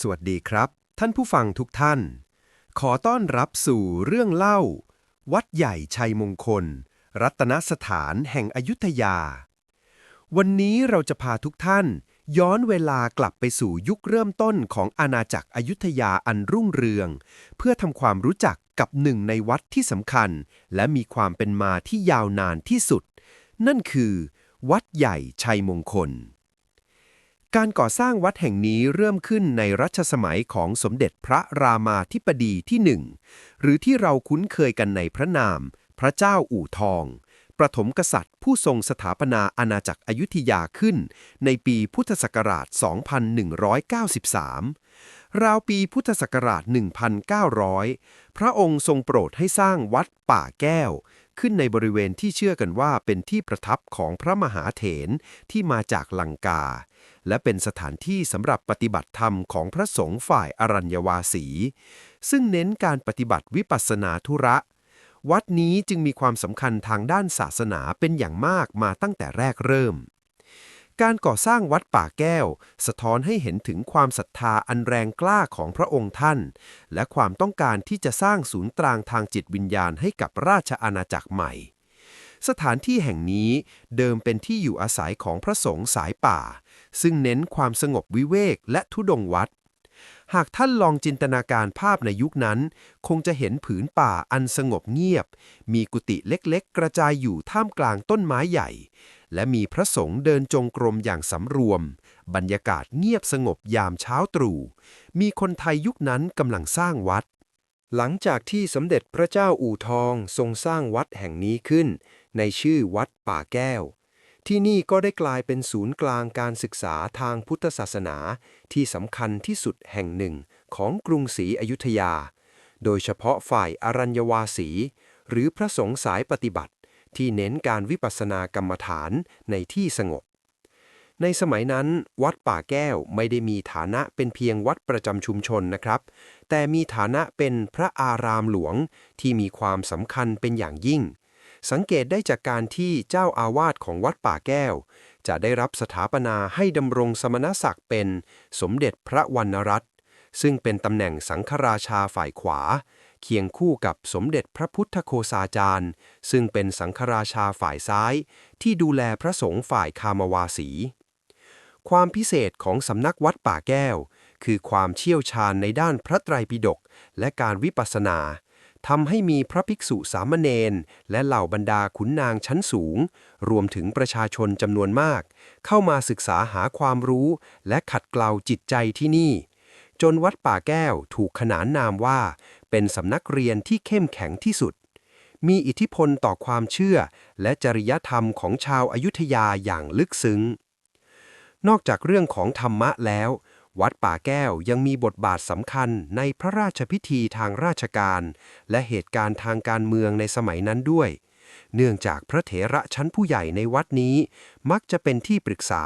สวัสดีครับ ท่านผู้ฟังทุกท่าน ขอต้อนรับสู่เรื่องเล่า วัดใหญ่ชัยมงคล รัตนสถานแห่งอยุธยา วันนี้เราจะพาทุกท่าน ย้อนเวลากลับไปสู่ยุคเริ่มต้นของอาณาจักรอยุธยาอันรุ่งเรือง เพื่อทำความรู้จักกับหนึ่งในวัดที่สำคัญ และมีความเป็นมาที่ยาวนานที่สุด นั่นคือ วัดใหญ่ชัยมงคล การก่อสร้างวัดแห่งนี้เริ่มขึ้นในรัชสมัยของสมเด็จพระรามาธิบดีที่หนึ่งหรือที่เราคุ้นเคยกันในพระนาม พระเจ้าอู่ทอง ประถมกษัตริย์ผู้ทรงสถาปนาอาณาจักรอยุธยาขึ้น ในปีพุทธศักราช 2193 ราวปีพุทธศักราช 1900 พระองค์ทรงโปรดให้สร้างวัดป่าแก้ว ขึ้นในบริเวณที่เชื่อกันว่าเป็นที่ประทับของพระมหาเถรที่มาจากลังกา และเป็นสถานที่สำหรับปฏิบัติธรรมของพระสงฆ์ฝ่ายอรัญญวาสี ซึ่งเน้นการปฏิบัติวิปัสสนาธุระ วัดนี้จึงมีความสำคัญทางด้านศาสนาเป็นอย่างมากมาตั้งแต่แรกเริ่ม การก่อสร้างวัดป่าแก้ว สะท้อนให้เห็นถึงความศรัทธาอันแรงกล้าของพระองค์ท่าน และความต้องการที่จะสร้างศูนย์กลางทางจิตวิญญาณให้กับราชอาณาจักรใหม่ สถานที่แห่งนี้เดิมเป็นที่อยู่อาศัยของพระสงฆ์สายป่า ซึ่งเน้นความสงบวิเวกและทุดงวัด หากท่านลองจินตนาการภาพในยุคนั้น คงจะเห็นผืนป่าอันสงบเงียบ มีกุฏิเล็กๆ กระจายอยู่ท่ามกลางต้นไม้ใหญ่ และมีพระสงฆ์เดินจงกรมอย่างสำรวม บรรยากาศเงียบสงบยามเช้าตรู่ มีคนไทยยุคนั้นกำลังสร้างวัด หลังจากที่สมเด็จพระเจ้าอู่ทองทรงสร้างวัดแห่งนี้ขึ้น ในชื่อวัดป่าแก้ว ที่นี่ก็ได้กลายเป็นศูนย์กลางการศึกษาทางพุทธศาสนา ที่สำคัญที่สุดแห่งหนึ่งของกรุงศรีอยุธยา โดยเฉพาะฝ่ายอรัญญวาสี หรือพระสงฆ์สายปฏิบัติ ที่เน้นการวิปัสสนากรรมฐานในที่สงบ ในสมัยนั้น วัดป่าแก้วไม่ได้มีฐานะเป็นเพียงวัดประจำชุมชนนะครับ แต่มีฐานะเป็นพระอารามหลวงที่มีความสำคัญเป็นอย่างยิ่ง สังเกตได้จากการที่เจ้าอาวาสของวัดป่าแก้ว จะได้รับสถาปนาให้ดำรงสมณศักดิ์เป็นสมเด็จพระวรรณรัตน์ซึ่งเป็นตำแหน่งสังฆราชาฝ่ายขวา เคียงคู่กับสมเด็จพระพุทธโคสาจารย์ ซึ่งเป็นสังฆราชาฝ่ายซ้าย ที่ดูแลพระสงฆ์ฝ่ายคามวาสี ความพิเศษของสำนักวัดป่าแก้ว คือความเชี่ยวชาญในด้านพระไตรปิฎกและการวิปัสสนา ทำให้มีพระภิกษุสามเณรและเหล่าบรรดาขุนนางชั้นสูง รวมถึงประชาชนจำนวนมาก เข้ามาศึกษาหาความรู้และขัดเกลาจิตใจที่นี่ จนวัดป่าแก้วถูกขนานนามว่า เป็นสำนักเรียนที่เข้มแข็งที่สุด มีอิทธิพลต่อความเชื่อ และจริยธรรมของชาวอายุทยาอย่างลึกซึ้ง นอกจากเรื่องของธรรมะแล้ว วัดป่าแก้วยังมีบทบาทสำคัญในพระราชพิธีทางราชการ และเหตุการณ์ทางการเมืองในสมัยนั้นด้วย เนื่องจากพระเถระชั้นผู้ใหญ่ในวัดนี้ มักจะเป็นที่ปรึกษา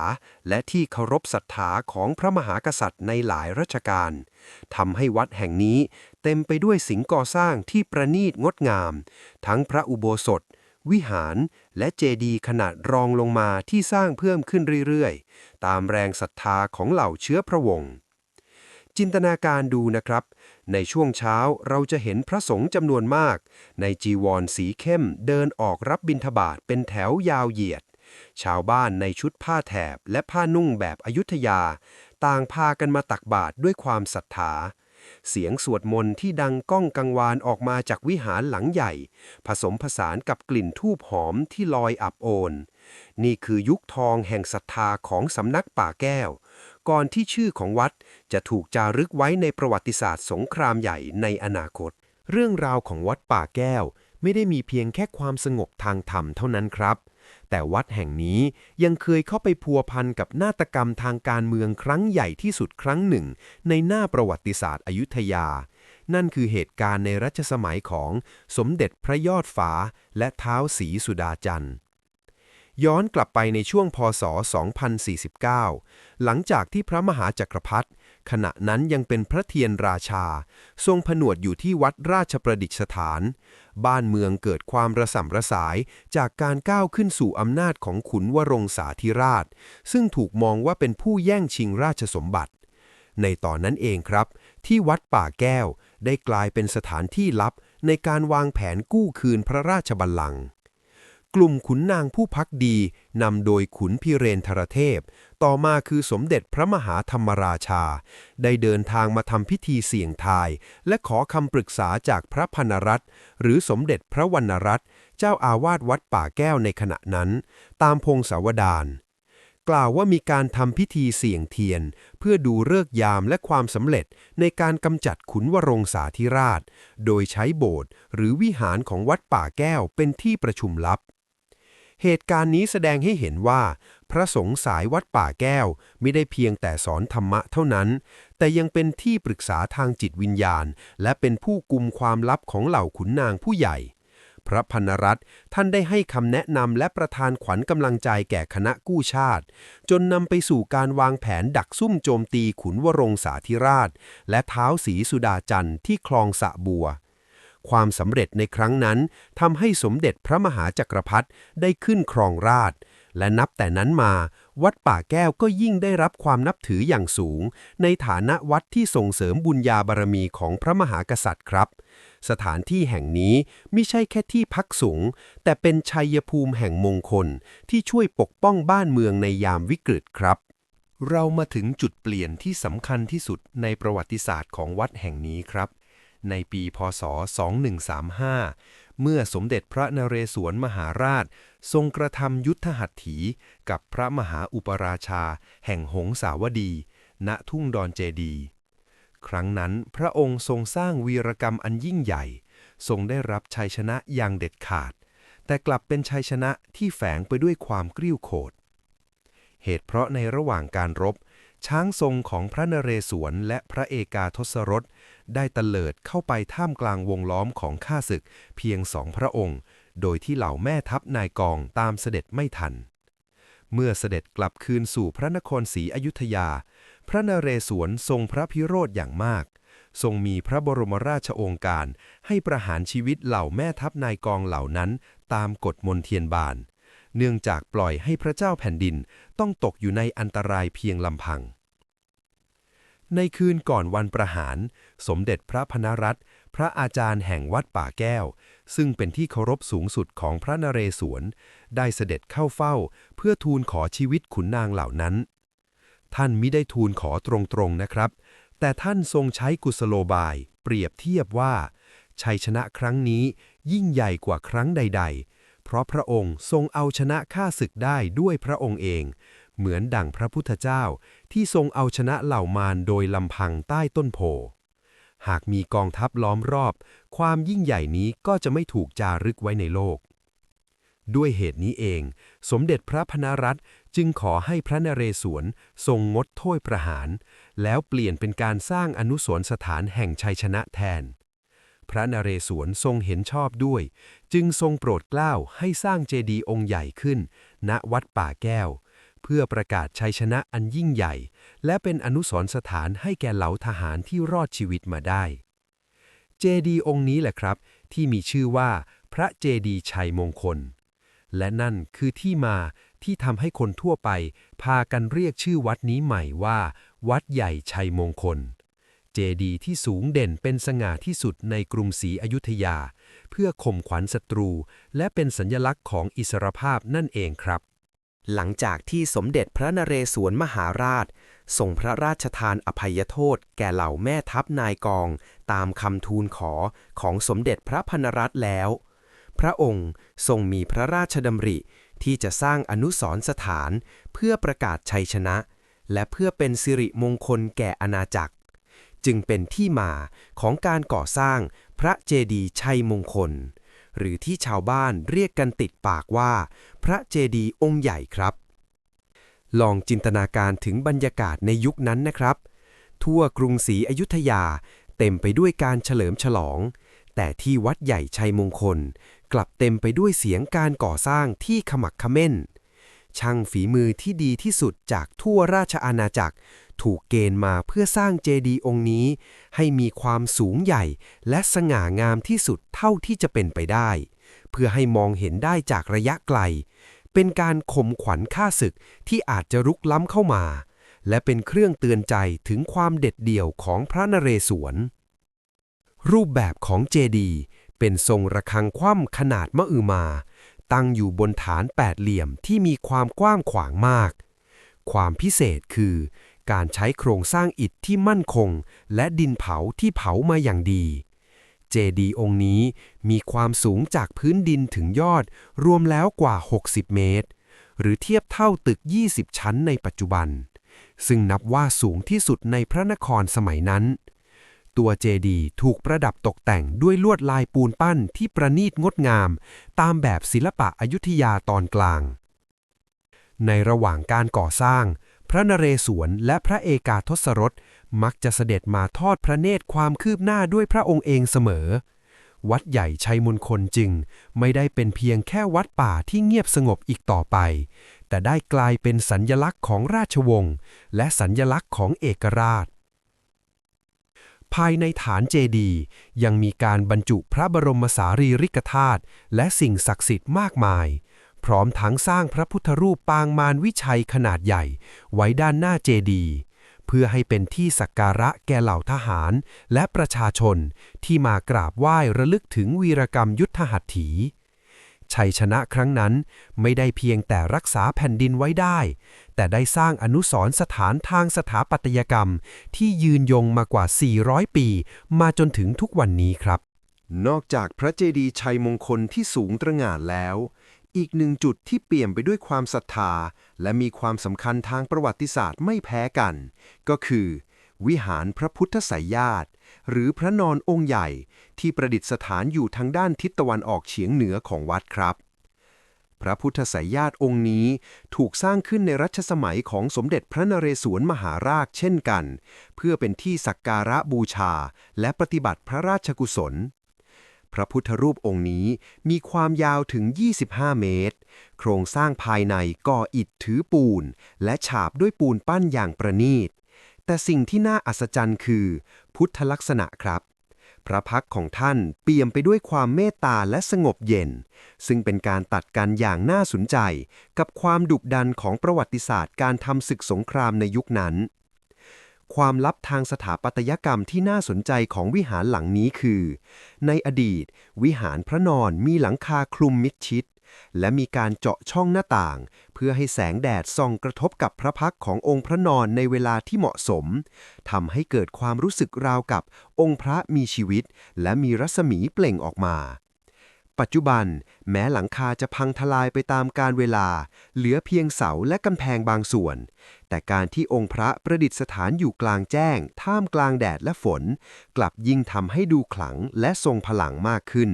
และที่เคารพศรัทธาของพระมหากษัตริย์ในหลายรัชกาลทำให้วัดแห่งนี้เต็มไปด้วยสิ่งก่อสร้างที่ประณีตงดงาม ทั้งพระอุโบสถ วิหารและเจดีย์ขนาดรองลงมาที่สร้างเพิ่มขึ้นเรื่อยๆ ตามแรงศรัทธาของเหล่าเชื้อพระวงศ์จินตนาการดูนะครับ ในช่วงเช้าเราจะเห็นพระสงฆ์จำนวนมาก ในจีวรสีเข้มเดินออกรับบิณฑบาตเป็นแถวยาวเหยียด ชาวบ้านในชุดผ้าแถบและผ้านุ่งแบบอยุธยา ต่างพากันมาตักบาตรด้วยความศรัทธา เสียงสวดมนต์ที่ดังก้องกังวานออกมาจากวิหารหลังใหญ่ ผสมผสานกับกลิ่นทูบหอมที่ลอยอับโอน นี่คือยุคทองแห่งศรัทธาของสำนักป่าแก้ว ก่อนที่ชื่อของวัดจะถูกจารึกไว้ในประวัติศาสตร์สงครามใหญ่ในอนาคต เรื่องราวของวัดป่าแก้ว ไม่ได้มีเพียงแค่ความสงบทางธรรมเท่านั้นครับ แต่วัดแห่งนี้ยังเคยเข้าไปพัวพันกับนาฏกรรมทางการเมืองครั้งใหญ่ที่สุดครั้งหนึ่ง ในหน้าประวัติศาสตร์อยุธยา นั่นคือเหตุการณ์ในรัชสมัยของสมเด็จพระยอดฟ้า และเท้าวศรีสุดาจันทร์ย้อนกลับไปในช่วงพศ 2049 หลังจากที่พระมหาจักรพรรดิขณะนั้นยังเป็นพระเทียนราชา ทรงผนวดอยู่ที่วัดราชประดิษฐาน บ้านเมืองเกิดความระส่ำระสายจากการก้าวขึ้นสู่อำนาจของขุนวรงศาธิราช ซึ่งถูกมองว่าเป็นผู้แย่งชิงราชสมบัติ ในตอนนั้นเองครับ ที่วัดป่าแก้วได้กลายเป็นสถานที่ลับในการวางแผนกู้คืนพระราชบัลลังก์ กลุ่มขุนนางผู้พักดีนำโดยขุนพิเรนทรเทพ ต่อมาคือสมเด็จพระมหาธรรมราชา ได้เดินทางมาทำพิธีเสี่ยงทาย และขอคำปรึกษาจากพระพนรัตน์หรือสมเด็จพระวรรณรัตน์เจ้าอาวาสวัดป่าแก้วในขณะนั้น ตามพงศาวดารกล่าวว่ามีการทำพิธีเสี่ยงเทียน เพื่อดูเลิกยามและความสำเร็จในการกำจัดขุนวรงสาธิราช โดยใช้โบสถ์หรือวิหารของวัดป่าแก้วเป็นที่ประชุมลับ เหตุการณ์นี้แสดงให้เห็นว่า พระสงฆ์สายวัดป่าแก้วไม่ได้เพียงแต่สอนธรรมะเท่านั้น แต่ยังเป็นที่ปรึกษาทางจิตวิญญาณ และเป็นผู้กุมความลับของเหล่าขุนนางผู้ใหญ่ พระพันรัตน์ท่านได้ให้คำแนะนำและประทานขวัญกำลังใจแก่คณะกู้ชาติ จนนำไปสู่การวางแผนดักซุ่มโจมตีขุนวรงสาธิราช และเท้าสีสุดาจันทร์ที่คลองสะบัว ความสำเร็จในครั้งนั้นทำให้สมเด็จพระมหาจักรพรรดิได้ขึ้นครองราชและนับแต่นั้นมา วัดป่าแก้วก็ยิ่งได้รับความนับถืออย่างสูง ในฐานะวัดที่ส่งเสริมบุญญาบารมีของพระมหากษัตริย์ครับ สถานที่แห่งนี้ไม่ใช่แค่ที่พักสงฆ์แต่เป็นชัยภูมิแห่งมงคล ที่ช่วยปกป้องบ้านเมืองในยามวิกฤตครับ เรามาถึงจุดเปลี่ยนที่สำคัญที่สุดในประวัติศาสตร์ของวัดแห่งนี้ครับ ในปีพศ 2135 เมื่อสมเด็จพระนเรศวรมหาราช ทรงกระทำยุทธหัตถี กับพระมหาอุปราชา แห่งหงสาวดี ณทุ่งดอนเจดี ครั้งนั้นพระองค์ทรงสร้างวีรกรรมอันยิ่งใหญ่ ทรงได้รับชัยชนะอย่างเด็ดขาด แต่กลับเป็นชัยชนะที่แฝงไปด้วยความกริ้วโขดเหตุเพราะในระหว่างการรบ ช้างทรงของพระนเรศวรและพระเอกาทศรถได้ตะเลิดเข้าไปท่ามกลางวงล้อมของข้าศึกเพียงสองพระองค์ โดยที่เหล่าแม่ทัพนายกองตามเสด็จไม่ทัน เมื่อเสด็จกลับคืนสู่พระนครศรีอยุธยา พระนเรศวรทรงพระพิโรธอย่างมาก ทรงมีพระบรมราชโองการ ให้ประหารชีวิตเหล่าแม่ทัพนายกองเหล่านั้น ตามกฎมนเทียนบานเนื่องจากปล่อยให้พระเจ้าแผ่นดินต้องตกอยู่ในอันตรายเพียงลำพัง ในคืนก่อนวันประหาร สมเด็จพระพนรัตน์พระอาจารย์แห่งวัดป่าแก้ว ซึ่งเป็นที่เคารพสูงสุดของพระนเรศวร ได้เสด็จเข้าเฝ้า เพื่อทูลขอชีวิตขุนนางเหล่านั้น ท่านมิได้ทูลขอตรงๆนะครับ แต่ท่านทรงใช้กุศโลบาย เปรียบเทียบว่า ชัยชนะครั้งนี้ยิ่งใหญ่กว่าครั้งใด ๆ เพราะพระองค์ทรงเอาชนะข้าศึกได้ด้วยพระองค์เอง เหมือนดั่งพระพุทธเจ้า ที่ทรงเอาชนะเหล่ามารโดยลำพังใต้ต้นโพ หากมีกองทัพล้อมรอบ ความยิ่งใหญ่นี้ก็จะไม่ถูกจารึกไว้ในโลก ด้วยเหตุนี้เอง สมเด็จพระพนรัตน์จึงขอให้พระนเรศวรทรงงดโทษประหาร แล้วเปลี่ยนเป็นการสร้างอนุสรสถานแห่งชัยชนะแทน พระนเรศวรทรงเห็นชอบด้วย จึงทรงโปรดเกล้าให้สร้างเจดีย์องค์ใหญ่ขึ้น ณวัดป่าแก้ว เพื่อประกาศชัยชนะอันยิ่งใหญ่ และเป็นอนุสรณ์สถานให้แก่เหล่าทหารที่รอดชีวิตมาได้ เจดีองค์นี้แหละครับ ที่มีชื่อว่าพระเจดีชัยมงคล และนั่นคือที่มาที่ทำให้คนทั่วไป พากันเรียกชื่อวัดนี้ใหม่ว่า วัดใหญ่ชัยมงคล เจดีที่สูงเด่นเป็นสง่าที่สุดในกรุงศรีอยุธยา เพื่อข่มขวัญศัตรู และเป็นสัญลักษณ์ของอิสรภาพนั่นเองครับ หลังจากที่สมเด็จพระนเรศวรมหาราชทรงพระราชทานอภัยโทษแก่เหล่าแม่ทัพนายกอง ตามคำทูลขอของสมเด็จพระพนรัตน์แล้ว พระองค์ทรงมีพระราชดำริ ที่จะสร้างอนุสรณ์สถานเพื่อประกาศชัยชนะ และเพื่อเป็นสิริมงคลแก่อาณาจักร จึงเป็นที่มาของการก่อสร้างพระเจดีย์ชัยมงคล หรือที่ชาวบ้านเรียกกันติดปากว่า พระเจดีย์องค์ใหญ่ครับ ลองจินตนาการถึงบรรยากาศในยุคนั้นนะครับ ทั่วกรุงศรีอยุธยาเต็มไปด้วยการเฉลิมฉลอง แต่ที่วัดใหญ่ชัยมงคล กลับเต็มไปด้วยเสียงการก่อสร้างที่ขมักขม้น ช่างฝีมือที่ดีที่สุดจากทั่วราชอาณาจักร ถูกเกณฑ์มาเพื่อสร้างเจดีย์องค์นี้ ให้มีความสูงใหญ่ และสง่างามที่สุดเท่าที่จะเป็นไปได้ เพื่อให้มองเห็นได้จากระยะไกล เป็นการข่มขวัญข้าศึกที่อาจจะรุกล้ำเข้ามา และเป็นเครื่องเตือนใจถึงความเด็ดเดี่ยวของพระนเรศวร รูปแบบของเจดีย์เป็นทรงระฆังคว่ำขนาดมะอือมา ตั้งอยู่บนฐานแปดเหลี่ยมที่มีความกว้างขวางมาก ความพิเศษคือ การใช้โครงสร้างอิฐที่มั่นคง และดินเผาที่เผามาอย่างดี เจดีย์องค์นี้มีความสูงจากพื้นดินถึงยอดรวมแล้วกว่า 60 เมตร หรือเทียบเท่าตึก 20 ชั้นในปัจจุบัน ซึ่งนับว่าสูงที่สุดในพระนครสมัยนั้น ตัวเจดีย์ถูกประดับตกแต่งด้วยลวดลายปูนปั้นที่ประณีตงดงาม ตามแบบศิลปะอยุธยาตอนกลาง ในระหว่างการก่อสร้าง พระนเรศวรและพระเอกาทศรสมักจะเสด็จมาทอดพระเนตรความคืบหน้าด้วยพระองค์เองเสมอ วัดใหญ่ชัยมงคลจึง ไม่ได้เป็นเพียงแค่วัดป่าที่เงียบสงบอีกต่อไป แต่ได้กลายเป็นสัญญลักษณ์ของราชวงศ์และสัญญลักษณ์ของเอกราช ภายในฐานเจดีย์ยังมีการบรรจุพระบรมสารีริกธาตุและสิ่งศักดิ์สิทธิ์มากมาย พร้อมทั้งสร้างพระพุทธรูปปางมารวิชัยขนาดใหญ่ ไว้ด้านหน้าเจดีย์เพื่อให้เป็นที่สักการะแก่เหล่าทหารและประชาชนที่มากราบไหว้ระลึกถึงวีรกรรมยุทธหัตถี ชัยชนะครั้งนั้นไม่ได้เพียงแต่รักษาแผ่นดินไว้ได้ แต่ได้สร้างอนุสรณ์สถานทางสถาปัตยกรรม ที่ยืนยงมากว่า 400 ปี มาจนถึงทุกวันนี้ครับ นอกจากพระเจดีย์ชัยมงคลที่สูงตระหง่านแล้ว อีกหนึ่งจุดที่เปี่ยมไปด้วยความศรัทธา และมีความสำคัญทางประวัติศาสตร์ไม่แพ้กัน ก็คือ วิหารพระพุทธไสยญาติ หรือพระนอนองค์ใหญ่ที่ประดิษฐานอยู่ทางด้านทิศตะวันออกเฉียงเหนือของวัดครับ พระพุทธไสยญาติองค์นี้ถูกสร้างขึ้นในรัชสมัยของสมเด็จพระนเรศวรมหาราชเช่นกัน เพื่อเป็นที่สักการะบูชาและปฏิบัติพระราชกุศลพระพุทธรูปองค์นี้มีความยาวถึง 25 เมตร โครงสร้างภายในก่ออิฐถือปูน และฉาบด้วยปูนปั้นอย่างประณีต แต่สิ่งที่น่าอัศจรรย์คือ พุทธลักษณะครับ พระพักของท่านเปี่ยมไปด้วยความเมตตาและสงบเย็น ซึ่งเป็นการตัดกันอย่างน่าสนใจ กับความดุดันของประวัติศาสตร์การทำศึกสงครามในยุคนั้น ความลับทางสถาปัตยกรรมที่น่าสนใจของวิหารหลังนี้คือ ในอดีต วิหารพระนอนมีหลังคาคลุมมิดชิด และมีการเจาะช่องหน้าต่าง เพื่อให้แสงแดดส่องกระทบกับพระพักขององค์พระนอนในเวลาที่เหมาะสมทำให้เกิดความรู้สึกราวกับองค์พระมีชีวิต และมีรัศมีเปล่งออกมา ปัจจุบัน แม้หลังคาจะพังทลายไปตามกาลเวลา เหลือเพียงเสาและกำแพงบางส่วน แต่การที่องค์พระประดิษฐานอยู่กลางแจ้ง ท่ามกลางแดดและฝน กลับยิ่งทำให้ดูขลังและทรงพลังมากขึ้น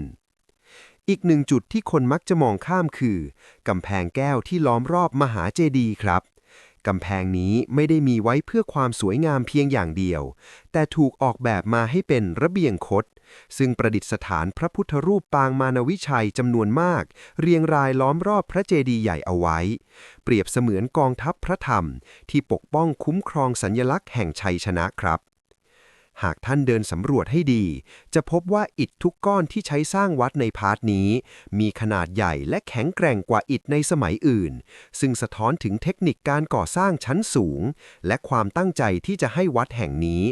อีกหนึ่งจุดที่คนมักจะมองข้ามคือกำแพงแก้วที่ล้อมรอบมหาเจดีย์ครับกำแพงนี้ไม่ได้มีไว้เพื่อความสวยงามเพียงอย่างเดียว แต่ถูกออกแบบมาให้เป็นระเบียงคด ซึ่งประดิษฐานพระพุทธรูปปางมารวิชัยจำนวนมาก เรียงรายล้อมรอบพระเจดีย์ใหญ่เอาไว้ เปรียบเสมือนกองทัพพระธรรม ที่ปกป้องคุ้มครองสัญลักษณ์แห่งชัยชนะครับ หากท่านเดินสำรวจให้ดี จะพบว่าอิฐทุกก้อนที่ใช้สร้างวัดในพาร์ทนี้ มีขนาดใหญ่และแข็งแกร่งกว่าอิฐในสมัยอื่น ซึ่งสะท้อนถึงเทคนิคการก่อสร้างชั้นสูง และความตั้งใจที่จะให้วัดแห่งนี้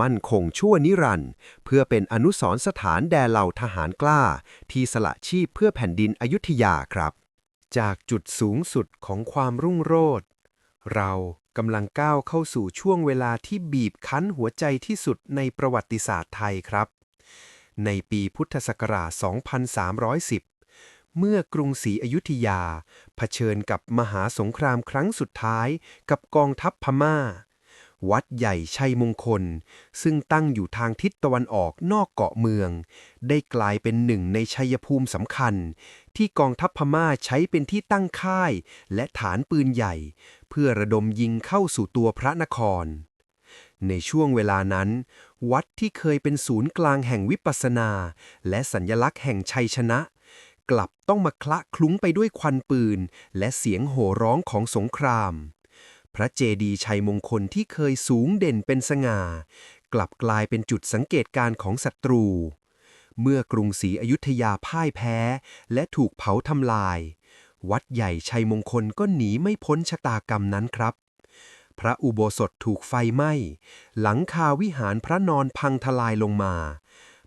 มั่นคงชั่วนิรันด์เพื่อเป็นอนุสรณ์สถานแด่เหล่าทหารกล้า ที่สละชีพเพื่อแผ่นดินอยุธยาครับ จากจุดสูงสุดของความรุ่งโรจน์เรา กำลังก้าวเข้าสู่ช่วงเวลาที่บีบคั้นหัวใจที่สุดในประวัติศาสตร์ไทยครับ ในปีพุทธศักราช 2310 เมื่อกรุงศรีอยุธยา เผชิญกับมหาสงครามครั้งสุดท้ายกับกองทัพพม่า วัดใหญ่ชัยมงคล ซึ่งตั้งอยู่ทางทิศตะวันออกนอกเกาะเมือง ได้กลายเป็นหนึ่งในชัยภูมิสำคัญ ที่กองทัพพม่าใช้เป็นที่ตั้งค่าย และฐานปืนใหญ่ เพื่อระดมยิงเข้าสู่ตัวพระนคร ในช่วงเวลานั้น วัดที่เคยเป็นศูนย์กลางแห่งวิปัสสนา และสัญญลักษณ์แห่งชัยชนะ กลับต้องมาคละคลุ้งไปด้วยควันปืน และเสียงโห่ร้องของสงคราม พระเจดีย์ชัยมงคลที่เคยสูงเด่นเป็นสง่า กลับกลายเป็นจุดสังเกตการณ์ของศัตรู เมื่อกรุงศรีอยุธยาพ่ายแพ้ และถูกเผาทำลาย วัดใหญ่ชัยมงคลก็หนีไม่พ้นชะตากรรมนั้นครับ พระอุโบสถถูกไฟไหม้ หลังคาวิหารพระนอนพังทลายลงมา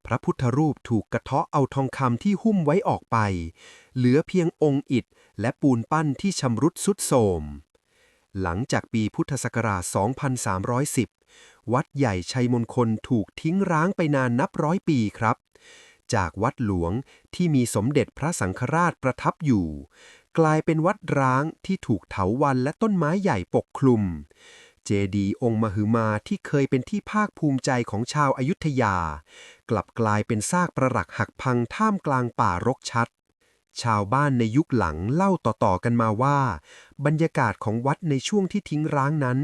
พระพุทธรูปถูกกระเทาะเอาทองคำที่หุ้มไว้ออกไป เหลือเพียงองค์อิฐและปูนปั้นที่ชำรุดสุดโทมหลังจากปีพุทธศักราช 2310 วัดใหญ่ชัยมงคลถูกทิ้งร้างไปนานนับร้อยปีครับ จากวัดหลวงที่มีสมเด็จพระสังฆราชประทับอยู่ กลายเป็นวัดร้างที่ถูกเถาวัลย์และต้นไม้ใหญ่ปกคลุม เจดีย์องค์มหึมาที่เคยเป็นที่ภาคภูมิใจของชาวอายุทยา กลับกลายเป็นซากปรักหักพังท่ามกลางป่ารกชัด ชาวบ้านในยุคหลังเล่าต่อๆกันมาว่า บรรยากาศของวัดในช่วงที่ทิ้งร้างนั้น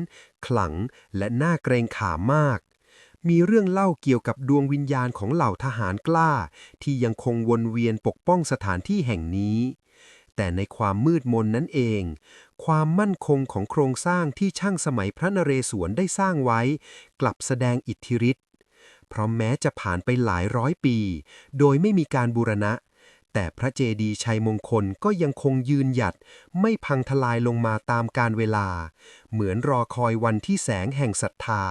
ขลังและน่าเกรงขามมากมีเรื่องเล่าเกี่ยวกับดวงวิญญาณของเหล่าทหารกล้า ที่ยังคงวนเวียนปกป้องสถานที่แห่งนี้ แต่ในความมืดมนนั้นเอง ความมั่นคงของโครงสร้างที่ช่างสมัยพระนเรศวรได้สร้างไว้ กลับแสดงอิทธิฤทธิ์เพราะแม้จะผ่านไปหลายร้อยปี โดยไม่มีการบูรณะ แต่พระเจดีย์ชัยมงคลก็ยังคงยืนหยัด ไม่พังทลายลงมาตามกาลเวลา เหมือนรอคอยวันที่แสงแห่งศรัทธา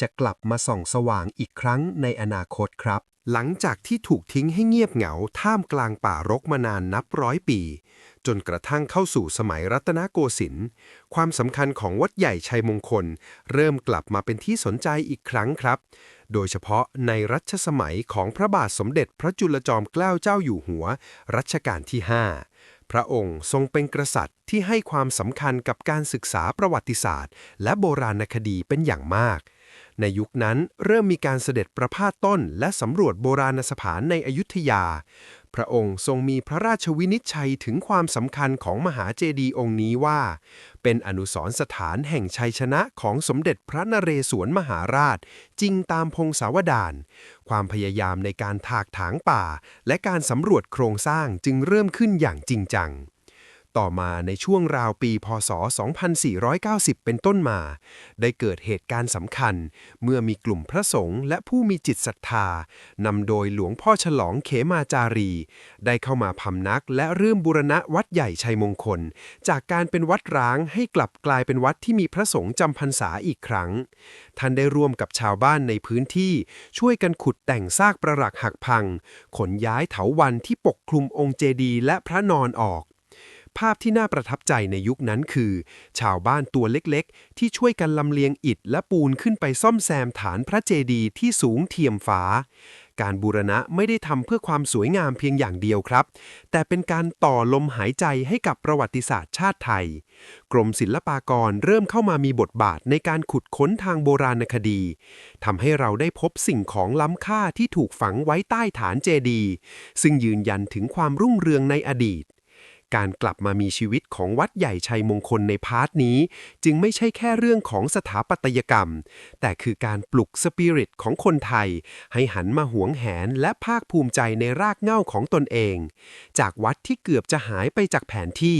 จะกลับมาส่องสว่างอีกครั้งในอนาคตครับ หลังจากที่ถูกทิ้งให้เงียบเหงาท่ามกลางป่ารกมานานนับร้อยปี จนกระทั่งเข้าสู่สมัยรัตนโกสินทร์ความสำคัญของวัดใหญ่ชัยมงคล เริ่มกลับมาเป็นที่สนใจอีกครั้งครับ โดยเฉพาะในรัชสมัยของพระบาทสมเด็จพระจุลจอมเกล้าเจ้าอยู่หัว รัชกาลที่ 5 พระองค์ทรงเป็นกษัตริย์ที่ให้ความสำคัญกับการศึกษาประวัติศาสตร์ และโบราณคดีเป็นอย่างมาก ในยุคนั้นเริ่มมีการเสด็จประพาสต้นและสำรวจโบราณสถานในอยุธยา พระองค์ทรงมีพระราชวินิจฉัยถึงความสำคัญของมหาเจดีย์องค์นี้ว่า เป็นอนุสรณ์สถานแห่งชัยชนะของสมเด็จพระนเรศวรมหาราช จริงตามพงศาวดารความพยายามในการถากถางป่า และการสำรวจโครงสร้างจึงเริ่มขึ้นอย่างจริงจัง ต่อมาในช่วงราวปี พศ 2490 เป็นต้นมา ได้เกิดเหตุการณ์สำคัญ เมื่อมีกลุ่มพระสงฆ์และผู้มีจิตศรัทธานำโดยหลวงพ่อฉลองเขมาจารี ได้เข้ามาพำนักและเริ่มบูรณะวัดใหญ่ชัยมงคล จากการเป็นวัดร้างให้กลับกลายเป็นวัดที่มีพระสงฆ์จำพรรษาอีกครั้ง ท่านได้ร่วมกับชาวบ้านในพื้นที่ช่วยกันขุดแต่งซากประหลักหักพัง ขนย้ายเถาวันที่ปกคลุมองค์เจดีและพระนอนออก ภาพที่น่าประทับใจในยุคนั้นคือ ชาวบ้านตัวเล็กๆ ที่ช่วยกันลำเลียงอิฐและปูนขึ้นไปซ่อมแซมฐานพระเจดีย์ที่สูงเทียมฟ้า การบูรณะไม่ได้ทำเพื่อความสวยงามเพียงอย่างเดียวครับ แต่เป็นการต่อลมหายใจให้กับประวัติศาสตร์ชาติไทย กรมศิลปากรเริ่มเข้ามามีบทบาทในการขุดค้นทางโบราณคดีทำให้เราได้พบสิ่งของล้ำค่าที่ถูกฝังไว้ใต้ฐานเจดีย์ซึ่งยืนยันถึงความรุ่งเรืองในอดีต การกลับมามีชีวิตของวัดใหญ่ชัยมงคลในพาร์ทนี้ จึงไม่ใช่แค่เรื่องของสถาปัตยกรรม แต่คือการปลุกสปิริตของคนไทย ให้หันมาหวงแหนและภาคภูมิใจในรากเหง้าของตนเอง จากวัดที่เกือบจะหายไปจากแผนที่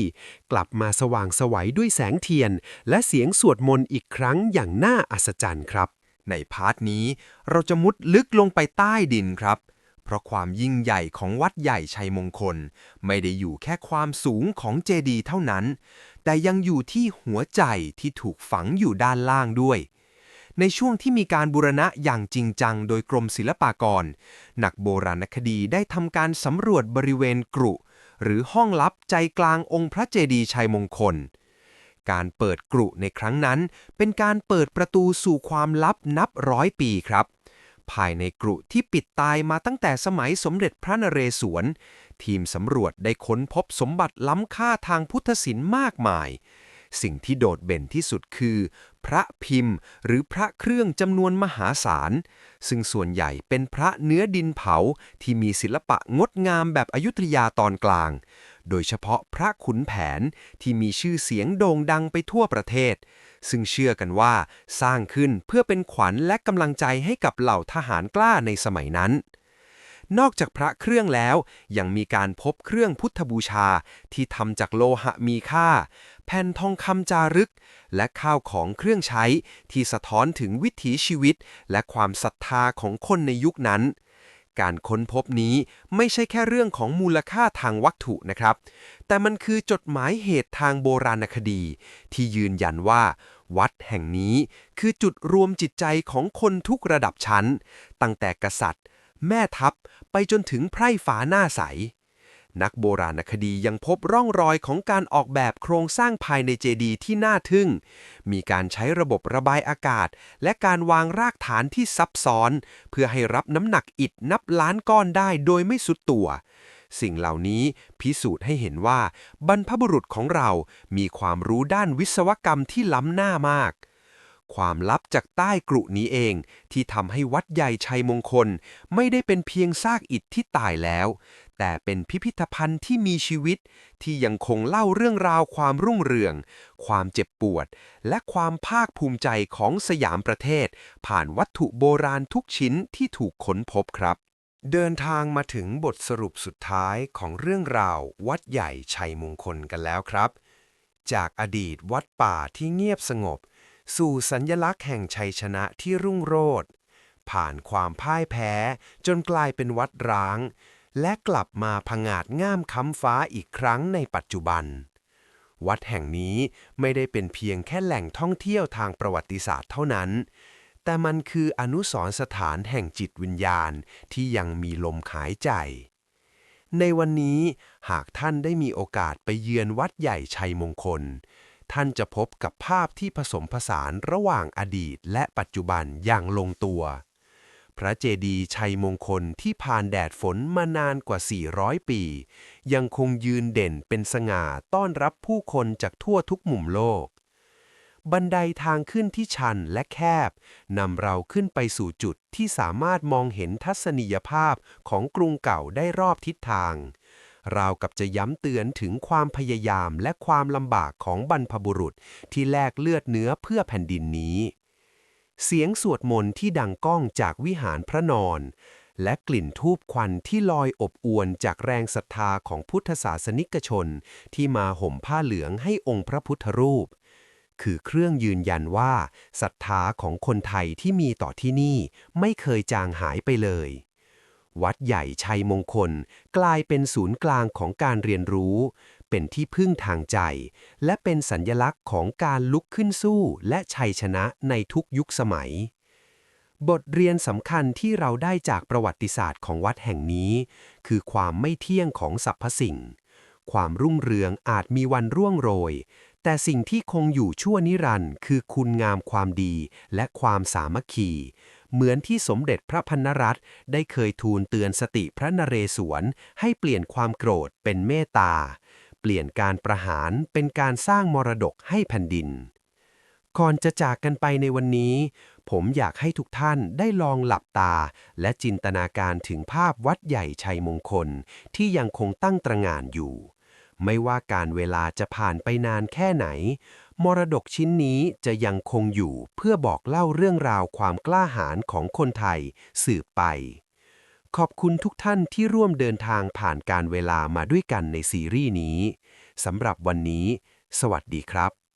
กลับมาสว่างสวัยด้วยแสงเทียน และเสียงสวดมนต์อีกครั้งอย่างน่าอัศจรรย์ครับ ในพาร์ทนี้เราจะมุดลึกลงไปใต้ดินครับ เพราะความยิ่งใหญ่ของวัดใหญ่ชัยมงคล ไม่ได้อยู่แค่ความสูงของเจดีย์เท่านั้น แต่ยังอยู่ที่หัวใจที่ถูกฝังอยู่ด้านล่างด้วย ในช่วงที่มีการบูรณะอย่างจริงจังโดยกรมศิลปากร นักโบราณคดีได้ทำการสำรวจบริเวณกรุ หรือห้องลับใจกลางองค์พระเจดีย์ชัยมงคลการเปิดกรุในครั้งนั้น เป็นการเปิดประตูสู่ความลับนับร้อยปีครับ ภายในกรุที่ปิดตายมาตั้งแต่สมัยสมเด็จพระนเรศวร ทีมสำรวจได้ค้นพบสมบัติล้ำค่าทางพุทธศิลป์มากมาย สิ่งที่โดดเด่นที่สุดคือ พระพิมพ์ หรือพระเครื่องจำนวนมหาศาล ซึ่งส่วนใหญ่เป็นพระเนื้อดินเผาที่มีศิลปะงดงามแบบอยุธยาตอนกลาง โดยเฉพาะพระขุนแผนที่มีชื่อเสียงโด่งดังไปทั่วประเทศ ซึ่งเชื่อกันว่าสร้างขึ้นเพื่อเป็นขวัญและกำลังใจให้กับเหล่าทหารกล้าในสมัยนั้น นอกจากพระเครื่องแล้ว ยังมีการพบเครื่องพุทธบูชาที่ทำจากโลหะมีค่า แผ่นทองคำจารึก และข้าวของเครื่องใช้ที่สะท้อนถึงวิถีชีวิต และความศรัทธาของคนในยุคนั้น การค้นพบนี้ไม่ใช่แค่เรื่องของมูลค่าทางวัตถุนะครับ แต่มันคือจดหมายเหตุทางโบราณคดี ที่ยืนยันว่า วัดแห่งนี้คือจุดรวมจิตใจของคนทุกระดับชั้น ตั้งแต่กษัตริย์ แม่ทัพไปจนถึงไพร่ฝาหน้าใส นักโบราณคดียังพบร่องรอยของการออกแบบโครงสร้างภายในเจดีย์ที่น่าทึ่ง มีการใช้ระบบระบายอากาศ และการวางรากฐานที่ซับซ้อน เพื่อให้รับน้ำหนักอิฐนับล้านก้อนได้โดยไม่สุดตัว สิ่งเหล่านี้พิสูจน์ให้เห็นว่า บรรพบุรุษของเรามีความรู้ด้านวิศวกรรมที่ล้ำหน้ามาก ความลับจากใต้กรุนี้เอง ที่ทำให้วัดใหญ่ชัยมงคล ไม่ได้เป็นเพียงซากอิฐที่ตายแล้ว แต่เป็นพิพิธภัณฑ์ที่มีชีวิต ที่ยังคงเล่าเรื่องราวความรุ่งเรือง ความเจ็บปวด และความภาคภูมิใจของสยามประเทศ ผ่านวัตถุโบราณทุกชิ้นที่ถูกค้นพบครับ เดินทางมาถึงบทสรุปสุดท้ายของเรื่องราว วัดใหญ่ชัยมงคลกันแล้วครับ จากอดีตวัดป่าที่เงียบสงบ สู่สัญญลักษณ์แห่งชัยชนะที่รุ่งโรจน์ผ่านความพ่ายแพ้จนกลายเป็นวัดร้าง และกลับมาผงาดง่ามค้ำฟ้าอีกครั้งในปัจจุบัน วัดแห่งนี้ไม่ได้เป็นเพียงแค่แหล่งท่องเที่ยวทางประวัติศาสตร์เท่านั้น แต่มันคืออนุสรสถานแห่งจิตวิญญาณที่ยังมีลมหายใจ ในวันนี้หากท่านได้มีโอกาสไปเยือนวัดใหญ่ชัยมงคล ท่านจะพบกับภาพที่ผสมผสานระหว่างอดีตและปัจจุบันอย่างลงตัว พระเจดีย์ชัยมงคลที่ผ่านแดดฝนมานานกว่า 400 ปี ยังคงยืนเด่นเป็นสง่าต้อนรับผู้คนจากทั่วทุกมุมโลก บันไดทางขึ้นที่ชันและแคบนำเราขึ้นไปสู่จุดที่สามารถมองเห็นทัศนียภาพของกรุงเก่าได้รอบทิศทาง ราวกับจะย้ำเตือนถึงความพยายามและความลำบากของบรรพบุรุษที่แลกเลือดเนื้อเพื่อแผ่นดินนี้ เสียงสวดมนต์ที่ดังก้องจากวิหารพระนอน และกลิ่นทูบควันที่ลอยอบอวนจากแรงศรัทธาของพุทธศาสนิกชน ที่มาห่มผ้าเหลืองให้องค์พระพุทธรูป คือเครื่องยืนยันว่าศรัทธาของคนไทยที่มีต่อที่นี่ไม่เคยจางหายไปเลย วัดใหญ่ชัยมงคล กลายเป็นศูนย์กลางของการเรียนรู้ เป็นที่พึ่งทางใจ และเป็นสัญญลักษณ์ของการลุกขึ้นสู้และชัยชนะในทุกยุคสมัย บทเรียนสำคัญที่เราได้จากประวัติศาสตร์ของวัดแห่งนี้ คือความไม่เที่ยงของสรรพสิ่ง ความรุ่งเรืองอาจมีวันร่วงโรย แต่สิ่งที่คงอยู่ชั่วนิรันดร์คือคุณงามความดีและความสามัคคี เหมือนที่สมเด็จพระพันรัตน์ได้เคยทูลเตือนสติพระนเรศวร ให้เปลี่ยนความโกรธเป็นเมตตา เปลี่ยนการประหารเป็นการสร้างมรดกให้แผ่นดิน ก่อนจะจากกันไปในวันนี้ ผมอยากให้ทุกท่านได้ลองหลับตา และจินตนาการถึงภาพวัดใหญ่ชัยมงคล ที่ยังคงตั้งตระหง่านอยู่ ไม่ว่าการเวลาจะผ่านไปนานแค่ไหน มรดกชิ้นนี้จะยังคงอยู่เพื่อบอกเล่าเรื่องราวความกล้าหาญของคนไทยสืบไป ขอบคุณทุกท่านที่ร่วมเดินทางผ่านการเวลามาด้วยกันในซีรีส์นี้ สำหรับวันนี้ สวัสดีครับ